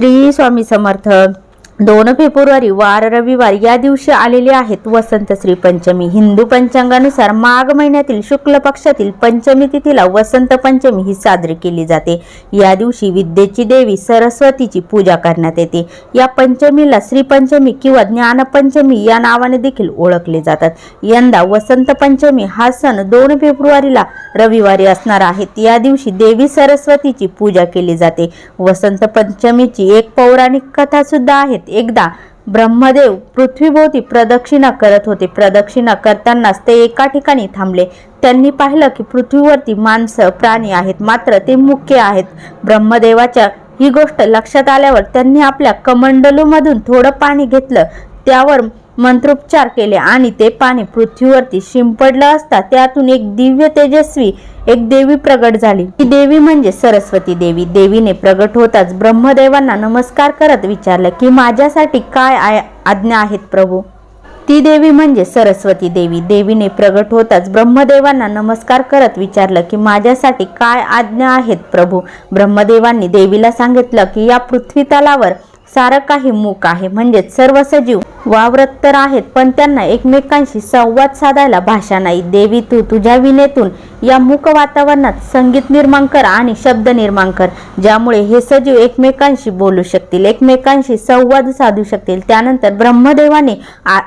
श्री स्वामी समर्थ. दोन फेब्रुवारी वार रविवार या दिवशी आलेले आहेत वसंत श्री पंचमी. हिंदू पंचांगानुसार माघ महिन्यातील शुक्ल पक्षातील पंचमी तिथीला वसंत पंचमी ही साजरी केली जाते. या दिवशी विद्येची देवी सरस्वतीची पूजा करण्यात येते. या पंचमीला श्रीपंचमी किंवा ज्ञानपंचमी या नावाने देखील ओळखले जातात. यंदा वसंत पंचमी हा सण दोन फेब्रुवारीला रविवारी असणार आहेत या दिवशी देवी सरस्वतीची पूजा केली जाते. वसंत पंचमीची एक पौराणिक कथा सुद्धा आहेत एकदा ब्रह्मदेव पृथ्वीभोवती प्रदक्षिणा करत होते. प्रदक्षिणा करतानाच ते एका ठिकाणी थांबले. त्यांनी पाहिलं की पृथ्वीवरती माणसं प्राणी आहेत. मात्र ते मुख्य आहेत. ब्रह्मदेवाच्या ही गोष्ट लक्षात आल्यावर त्यांनी आपल्या कमंडलूमधून थोडं पाणी घेतलं. त्यावर मंत्रोपचार केले आणि ते पाणी पृथ्वीवरती शिंपडलं असता त्यातून एक दिव्य तेजस्वी एक देवी प्रगट झाली. ती देवी म्हणजे सरस्वती देवी. देवीने प्रगट होताच ब्रह्मदेवांना नमस्कार करत विचारलं की माझ्यासाठी काय आज्ञा आहेत प्रभू? ती देवी म्हणजे सरस्वती देवी. देवीने प्रगट होताच ब्रह्मदेवांना नमस्कार करत विचारलं की माझ्यासाठी काय आज्ञा आहेत प्रभू? ब्रह्मदेवांनी देवीला सांगितलं की या पृथ्वी तलावर सारं काही मूक आहे. म्हणजेच सर्व सजीव वावरत तर आहेत पण त्यांना एकमेकांशी संवाद साधायला भाषा नाही. देवी तू तुझ्या विनेतून या मूक वातावरणात संगीत निर्माण कर आणि शब्द निर्माण कर ज्यामुळे हे सजीव एकमेकांशी बोलू शकतील एकमेकांशी संवाद साधू शकतील. त्यानंतर ब्रह्मदेवाने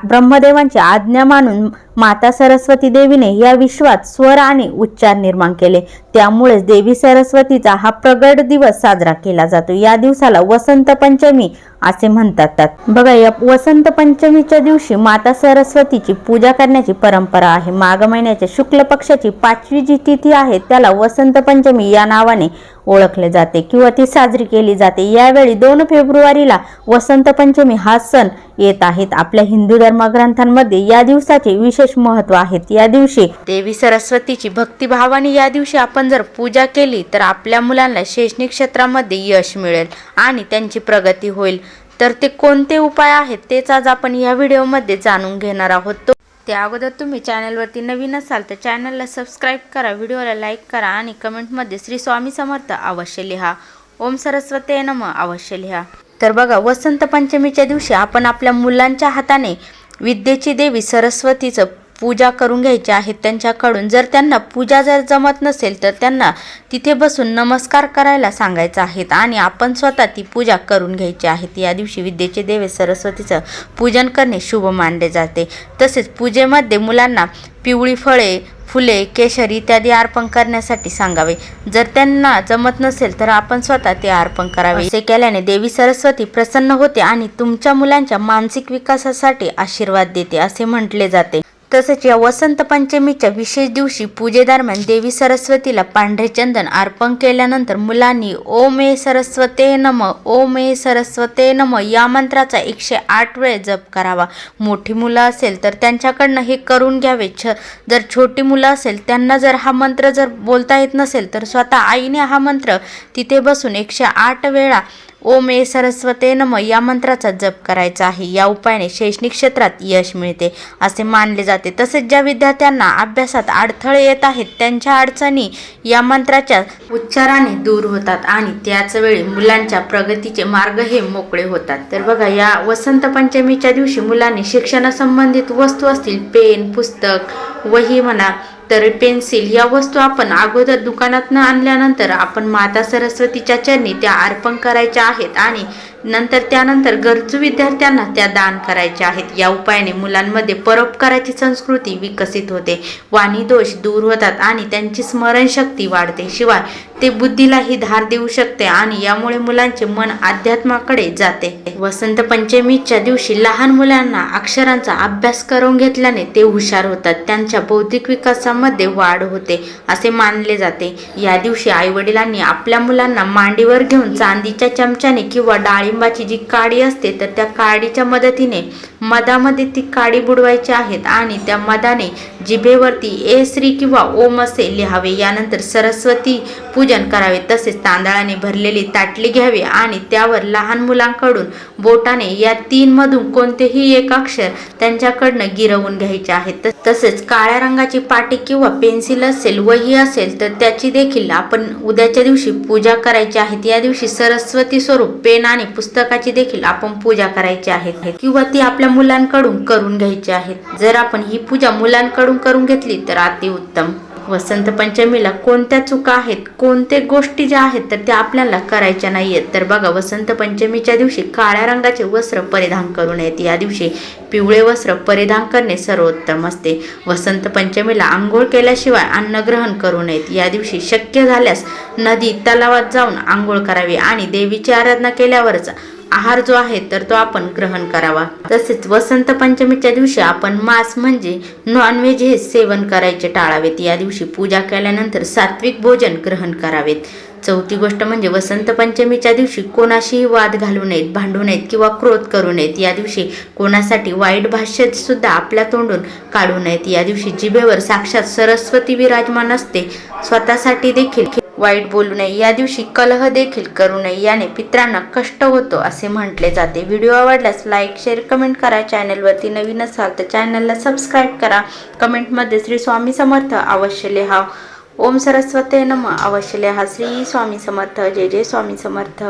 ब्रह्मदेवांची आज्ञा मानून माता सरस्वती देवीने या विश्वात स्वर आणि उच्चार निर्माण केले. त्यामुळेच देवी सरस्वतीचा हा प्रगड दिवस साजरा केला जातो. या दिवसाला वसंत पंचमी असे म्हणतात बघा या वसंत पंचमीच्या दिवशी माता सरस्वतीची पूजा करण्याची परंपरा आहे. माघ महिन्याच्या शुक्ल पक्षाची पाचवी जी तिथी आहे त्याला वसंत पंचमी या नावाने ओळखले जाते किंवा ती साजरी केली जाते. यावेळी दोन फेब्रुवारीला वसंत पंचमी हा सण येत आहेत. आपल्या हिंदू धर्मग्रंथांमध्ये या दिवसाचे विशेष महत्त्व आहेत. या दिवशी देवी सरस्वतीची भक्तिभावाने या दिवशी आपण जर पूजा केली तर आपल्या मुलांना शैक्षणिक क्षेत्रामध्ये यश मिळेल आणि त्यांची प्रगती होईल. तर ते कोणते उपाय आहेत तेच आज आपण या व्हिडिओमध्ये जाणून घेणार आहोत. तो त्या अगोदर तुम्ही चॅनलवरती नवीन असाल तर चॅनलला सबस्क्राईब करा व्हिडिओला लाईक करा आणि कमेंटमध्ये श्री स्वामी समर्थ अवश्य लिहा. ओम सरस्वते नम अवश्य लिहा. तर बघा वसंत पंचमीच्या दिवशी आपण आपल्या मुलांच्या हाताने विद्येची देवी सरस्वतीचं पूजा करून घ्यायची आहेत त्यांच्याकडून. जर त्यांना पूजा जर जमत नसेल तर त्यांना तिथे बसून नमस्कार करायला सांगायचं आहेत आणि आपण स्वतः ती पूजा करून घ्यायची आहेत या दिवशी विद्येचे देवे सरस्वतीचं पूजन करणे शुभ मानले जाते. तसेच पूजेमध्ये मुलांना पिवळी फळे फुले केशर इत्यादी अर्पण करण्यासाठी सांगावे. जर त्यांना जमत नसेल तर आपण स्वतः ते अर्पण करावे. असे केल्याने देवी सरस्वती प्रसन्न होते आणि तुमच्या मुलांच्या मानसिक विकासासाठी आशीर्वाद देते असे म्हटले जाते. तसेच या वसंत पंचमीच्या विशेष दिवशी पूजेदरम्यान देवी सरस्वतीला पांढरे चंदन अर्पण केल्यानंतर मुलांनी ओम ए सरस्वते नम ओम ए सरस्वते नम या मंत्राचा एकशे आठ वेळ जप करावा. मोठी मुलं असेल तर त्यांच्याकडनं हे करून घ्यावे. छ जर छोटी मुलं असेल त्यांना जर हा मंत्र जर बोलता येत नसेल तर स्वतः आईने हा मंत्र तिथे बसून एकशे आठ वेळा ओम ए सरस्वते नम. या मंत्राचा जप करायचा आहे. या उपायाने शैक्षणिक क्षेत्रात यश मिळते. असे मानले जाते. तसेच ज्या विद्यार्थ्यांना अभ्यासात अडथळे येत आहेत त्यांच्या अडचणी या मंत्राच्या उच्चाराने दूर होतात आणि त्याच वेळी मुलांच्या प्रगतीचे मार्ग हे मोकळे होतात. तर बघा या वसंत पंचमीच्या दिवशी मुलांनी शिक्षणासंबंधित वस्तू असतील पेन पुस्तक वही म्हणा तर पेन्सिल या वस्तू आपण अगोदर दुकानातनं आणल्यानंतर आपण माता सरस्वतीच्या चरणी त्या अर्पण करायच्या आहेत आणि नंतर त्यानंतर गरजू विद्यार्थ्यांना त्या दान करायच्या आहेत. या उपायाने मुलांमध्ये परोपकाराची संस्कृती विकसित होते. वाणी दोष दूर होतात आणि त्यांची स्मरणशक्ती वाढते. शिवाय ते बुद्धीलाही धार देऊ शकते आणि यामुळे मुलांचे मन अध्यात्माकडे जाते. वसंत पंचमीच्या दिवशी लहान मुलांना अक्षरांचा अभ्यास करून घेतल्याने ते हुशार होतात. त्यांच्या बौद्धिक विकासामध्ये वाढ होते असे मानले जाते. या दिवशी आई वडिलांनी आपल्या मुलांना मांडीवर घेऊन चांदीच्या चमच्याने किंवा डाळिंबाची जी काडी असते तर त्या काडीच्या मदतीने मधामध्ये ती काडी बुडवायची आहेत आणि त्या मधाने जिभेवरती ए श्री किंवा ओम असे लिहावे. यानंतर सरस्वती पूजन करावे. तसेच तांदळाने भरलेली ताटली घ्यावी आणि त्यावर लहान मुलांकडून बोटाने या तीन मधून कोणतेही एक अक्षर त्यांच्याकडनं गिरवून घ्यायचे आहेत. तसेच काळ्या रंगाची पाटी किंवा पेन्सिल असेल वही असेल तर त्याची देखील आपण उद्याच्या दिवशी पूजा करायची आहे. या दिवशी सरस्वती स्वरूप पेन आणि पुस्तकाची देखील आपण पूजा करायची आहे. किंवा ती आपल्या मुलांकडून करून घ्यायचे आहेत. जर आपण ही पूजा मुलांकडून करून घेतली तर अतिउत्तम वसंत पंचमीला कोणत्या चुका आहेत कोणत्या गोष्टी ज्या आहेत तर त्या आपल्याला करायच्या नाही आहेत तर बघा वसंत पंचमीच्या दिवशी काळ्या रंगाचे वस्त्र परिधान करू नयेत या दिवशी पिवळे वस्त्र परिधान करणे सर्वोत्तम असते. वसंत पंचमीला आंघोळ केल्याशिवाय अन्न ग्रहण करू नयेत. या दिवशी शक्य झाल्यास नदी तलावात जाऊन आंघोळ करावी आणि देवीची आराधना केल्यावरच आहार जो आहे तर तो आपण ग्रहण करावा. तसेच वसंत पंचमीच्या दिवशी आपण मांस म्हणजे नॉनव्हेज हे सेवन करायचे टाळावेत. या दिवशी पूजा केल्यानंतर सात्विक भोजन ग्रहण करावेत. चौथी गोष्ट म्हणजे वसंत पंचमीच्या दिवशी कोणाशीही वाद घालू नयेत भांडू नयेत किंवा क्रोध करू नयेत. या दिवशी कोणासाठी वाईट भाष्य सुद्धा आपल्या तोंडून काढू नयेत. या दिवशी जिभेवर साक्षात सरस्वती विराजमान असते. स्वतःसाठी देखील वाईट बोलू नये. या दिवशी कलह देखील करू नये. याने पित्रांना कष्ट होतो असे म्हटले जाते. व्हिडिओ आवडल्यास लाईक शेअर कमेंट करा. चॅनलवरती नवीन असाल तर चॅनलला सबस्क्राईब करा. कमेंटमध्ये श्री स्वामी समर्थ अवश्य लिहा. ओम सरस्वते नम. अवश्य लिहा. श्री स्वामी समर्थ. जय जय स्वामी समर्थ.